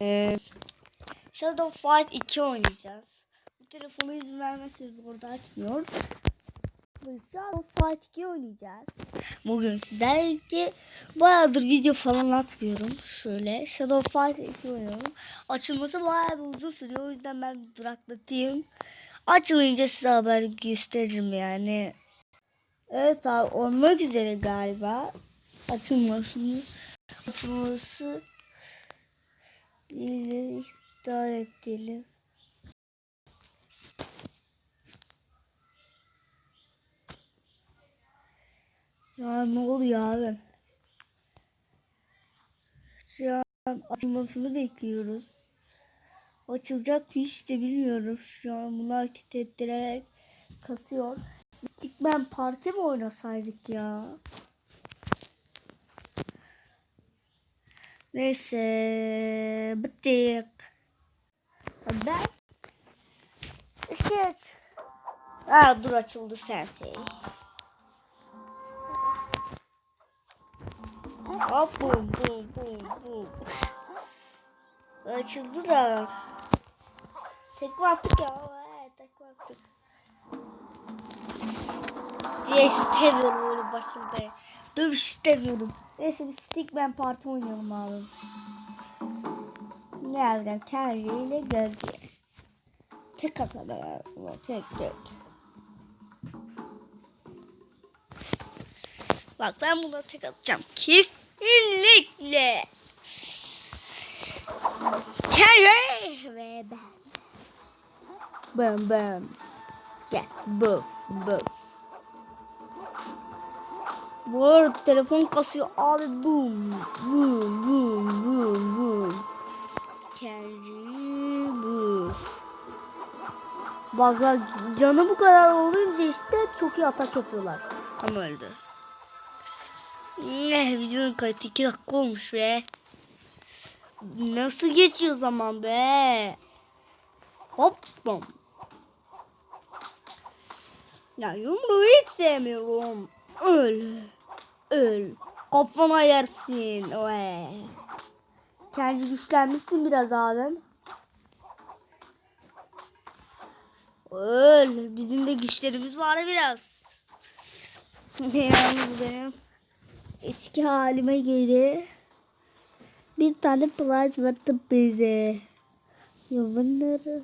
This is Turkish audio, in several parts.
Ee, Shadow Fight 2 oynayacağız. Bu telefonu izin vermezseniz burada açmıyor. Shadow Fight 2 oynayacağız. Bugün sizlerle birlikte bayağıdır video falan atmıyorum. Şöyle Shadow Fight 2 oynuyorum. Açılması bayağı bir uzun sürüyor. O yüzden ben duraklatayım. Açılınca size haber gösteririm yani. Evet abi olmak üzere galiba. Açılmasını açılması İleri iptal edelim. Ya ne oluyor abi? Şu an açılmasını bekliyoruz. Açılacak mı hiç de bilmiyorum. Şu an bunu hareket ettirerek kasıyor. Gittik ben parti mi oynasaydık ya? Neyse bittik. Ben işte Aa, dur açıldı sense. Hop bum bum bum bum. Açıldı da. Tekme attık ya. Evet, tekme attık. Diye istemiyorum öyle başında. Dövüş istemiyorum. Neyse bir Stickman Parti oynayalım abi. Nereden? Kerry ile gölge. Tek atalım. Tek tek. Bak ben buna tek atacağım. Kesinlikle. Kerry ve ben. Bam bam. Gel. Buf buf. Bu arada telefon kasıyor abi boom boom boom boom boom. Kerry buf. Bak canı bu kadar olunca işte çok iyi atak yapıyorlar. Ama öldü. Ne videonun kayıtı 2 dakika olmuş be. Nasıl geçiyor zaman be? Hop bom. Ya yumruğu hiç sevmiyorum. Öl. Öl. Kafana yersin. Oy. Kendi güçlenmişsin biraz abim. Öl. Bizim de güçlerimiz var biraz. Ne yalnız benim eski halime göre bir tane prize verdi bize. Yılları.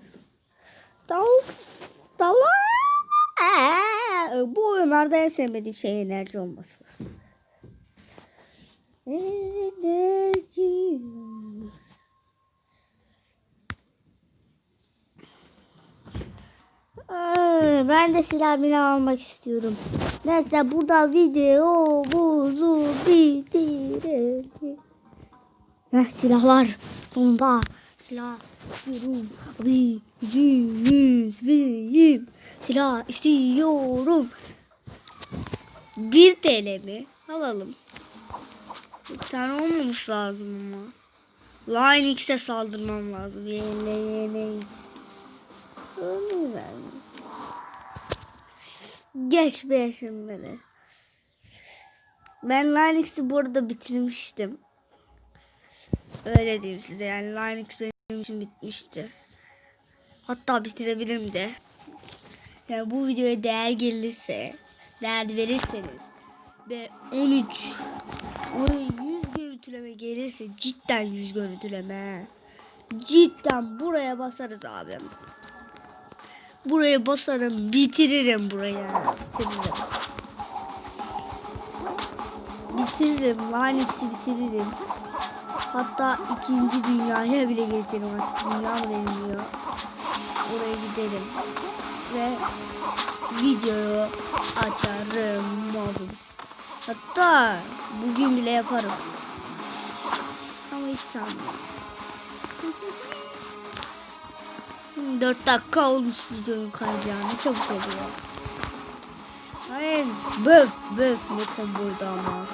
Dogs. Dogs. Bu oyunlarda en sevmediğim şey enerji olması. Ben de silah bile almak istiyorum. Neyse burada video buzu bitirelim. Heh, silahlar sonunda silah istiyorum. Abi yüz vereyim. Silah istiyorum. 1 TL mi? Alalım. Bir tane olmamış lazım ama. Line X'e saldırmam lazım. Line X. Öyle ben. Geç be şunları. Ben Line X'i bu arada bitirmiştim. Öyle diyeyim size yani Linux benim için bitmişti. Hatta bitirebilirim de. Yani bu videoya değer gelirse, değer verirseniz ve 13 oraya 100 görüntüleme gelirse cidden 100 görüntüleme. Cidden buraya basarız abim. Buraya basarım, bitiririm buraya. Bitiririm. Bitiririm, Linux'i bitiririm. Hatta ikinci dünyaya bile geçerim artık. Dünya mı deniliyor? Oraya giderim. Ve videoyu açarım oğlum. Hatta bugün bile yaparım. Hiç sanmıyorum. 4 dakika olmuş videonun kaydı yani. Çok oluyor. Hayır. Böf böf ne komboydu ama.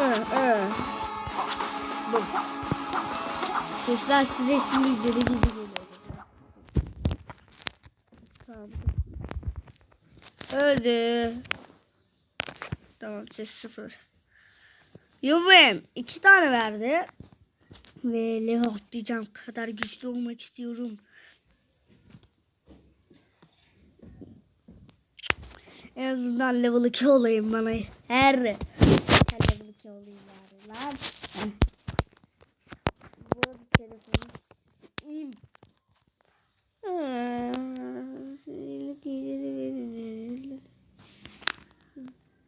Ee, ee. Böf. Sesler size şimdi deli gibi geliyor. Öldü. Tamam ses sıfır. Yuvim iki tane verdi. Ve level atlayacağım kadar güçlü olmak istiyorum. En azından level 2 olayım bana. Her. Her level 2 olayım bari lan. Bu telefonu s**eyim.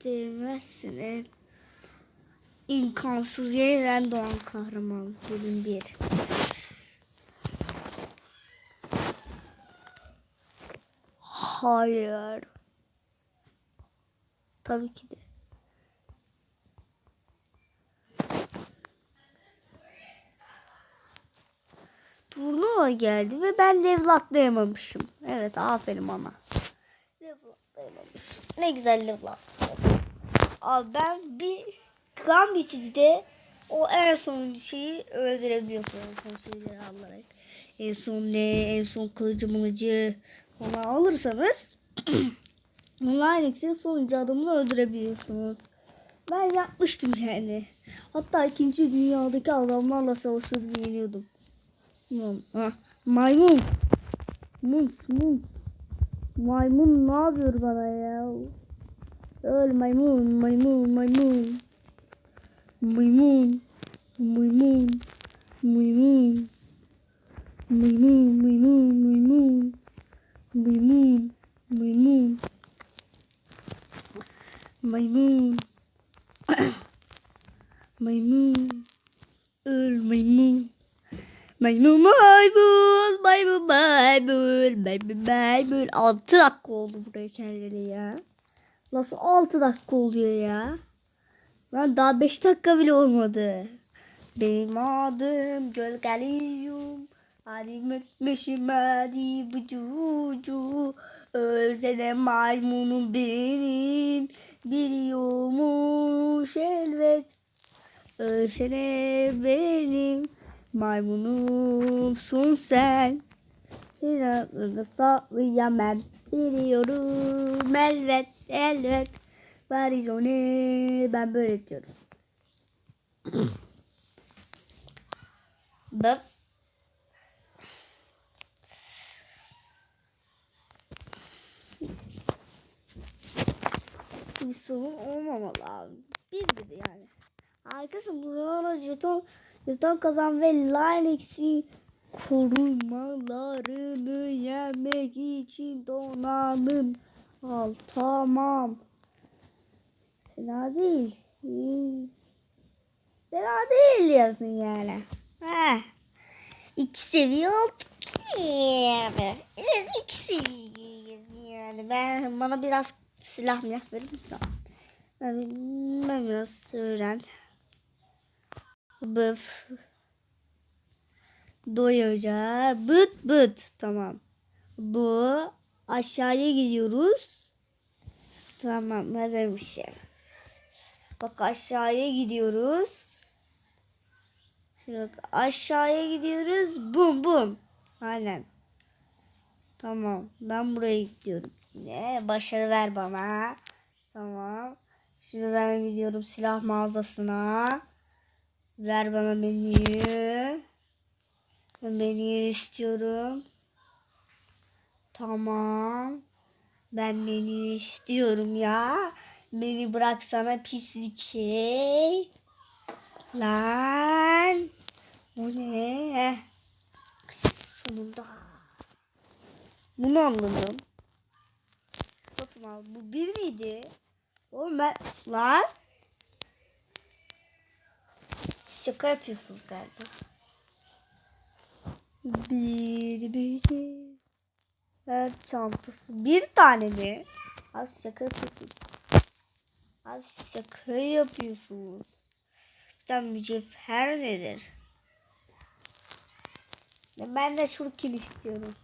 Demezsin en imkansız yeniden doğan kahraman bölüm 1. Hayır. Tabii ki de. Turnuva geldi ve ben level atlayamamışım. Evet aferin bana. Level atlayamamışım. Ne güzel level atladım. Abi ben bir kan biçide o en son şeyi öldürebiliyorsun. En son şeyleri alarak. En son ne? En son kılıcı mılıcı onu alırsanız Linux'in sonuncu adamını öldürebiliyorsunuz. Ben yapmıştım yani. Hatta ikinci dünyadaki adamlarla savaşıyordum yeniyordum. Ha. Maymun. Mus mus. Maymun ne yapıyor bana ya? Öl maymun maymun maymun. Maymun. Maymun. Maymun. Maymun maymun maymun. Maymun. Maymun. Maymun. maymun. Öl maymun. Maymun maymun. Maymun maymun. Maymun maymun. 6 dakika oldu buraya kendine ya. Nasıl 6 dakika oluyor ya? Ben daha 5 dakika bile olmadı. Benim adım Gölgeliyum. Halim etmişim hadi bucu. Ölsene maymunum benim. Biliyormuş elbet. Ölsene benim. Maymunumsun sen. Bir aklını saklayamam. Biliyorum elbet elbet. Barizone ben böyle diyorum. Bak. Bir sorun olmamalı abi. Bir bir yani. Arkası buralara jeton, jeton kazan ve Linux'i korumalarını yemek için donanım al. Tamam. Fena değil. İyi. Fena değil diyorsun yani. Heh. İki seviye olduk ki. Biz iki yani. Ben bana biraz silah milah verir misin? Ben, ben biraz öğren. Bıf. Doyunca bıt bıt. Tamam. Bu aşağıya gidiyoruz. Tamam ne demişim. Bak aşağıya gidiyoruz. Şimdi bak aşağıya gidiyoruz. Bum bum. Aynen. Tamam. Ben buraya gidiyorum. Yine başarı ver bana. Tamam. Şimdi ben gidiyorum silah mağazasına. Ver bana menüyü. Menüyü istiyorum. Tamam. Ben menüyü istiyorum ya. Beni bıraksana pislik şey. Lan. Bu ne? Sonunda. Bunu anladım. Satın al. Bu bir miydi? Oğlum ben... Lan. Siz şaka yapıyorsunuz galiba. Bir bir Her çantası. Bir tane mi? Abi şaka yapıyorsunuz. Abi şaka yapıyorsunuz. Bir tane mücevher nedir? Ben de şurkin istiyorum.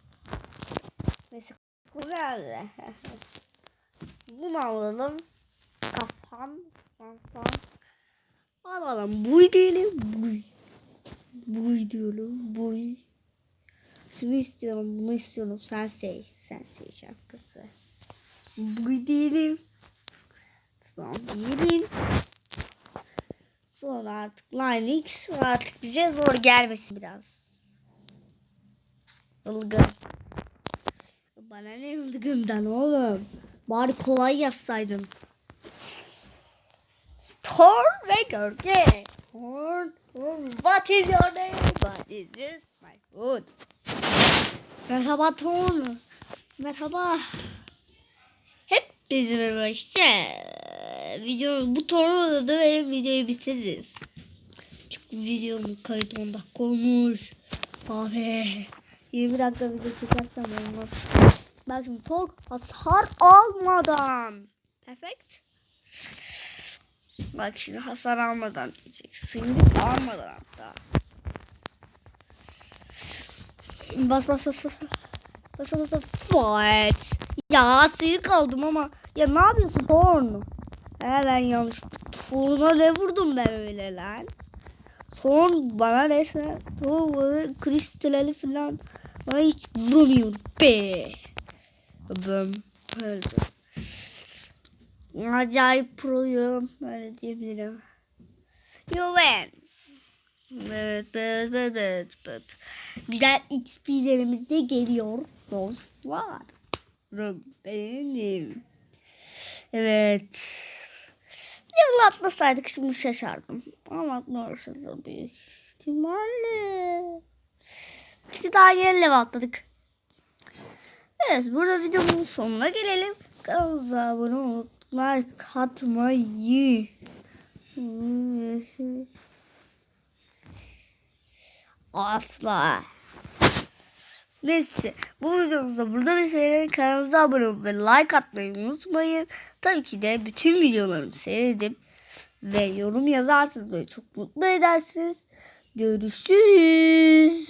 Mesela bu nerede? Bunu alalım. Kafam. Kafam. Alalım. Buy diyelim. Buy. Buy diyorum. Buy. Şunu istiyorum. Bunu istiyorum. Sen seç. Sen seç şarkısı. Buy diyelim. Son diyelim. Sonra artık Linux artık bize zor gelmesin biraz. Ilgın. Bana ne ılgından oğlum? Bari kolay yazsaydın. Thor ve gölge. Thor, what is your name? What is this? My food. Merhaba Thor. Merhaba. Hep bizim merhaba işte. Video, bu Thor'la da benim videoyu bitiririz. Çünkü videonun kayıt 10 dakika olmuş. Abi. 20 dakika video çekersem olmaz. Bak şimdi Thor hasar almadan. Perfect. Bak şimdi hasar almadan diyecek. Sıyrık almadan hatta. Bas bas bas bas. Bas bas bas. Fight. Ya sıyrık aldım ama. Ya ne yapıyorsun Thorn? He ben yanlış. Thorn'a ne vurdum ben öyle lan? Thorn bana resmen. Thorn bana kristalleri falan. Bana hiç vuramıyor be. Ben öldüm. Acayip proyum. Öyle diyebilirim. You win. Evet, evet, evet, evet, evet. Güzel XP'lerimiz de geliyor dostlar. Benim. Evet. Level atlasaydık şimdi şaşardım. Ama atmıyoruz büyük ihtimalle. Çünkü daha yeni level atladık. Evet burada videomun sonuna gelelim. Kanalımıza abone olup like. Asla. Neyse bu videomuzda burada bitirelim. Kanalımıza abone olup ve like atmayı unutmayın. Tabii ki de bütün videolarımı seyredip ve yorum yazarsanız beni çok mutlu edersiniz. Görüşürüz.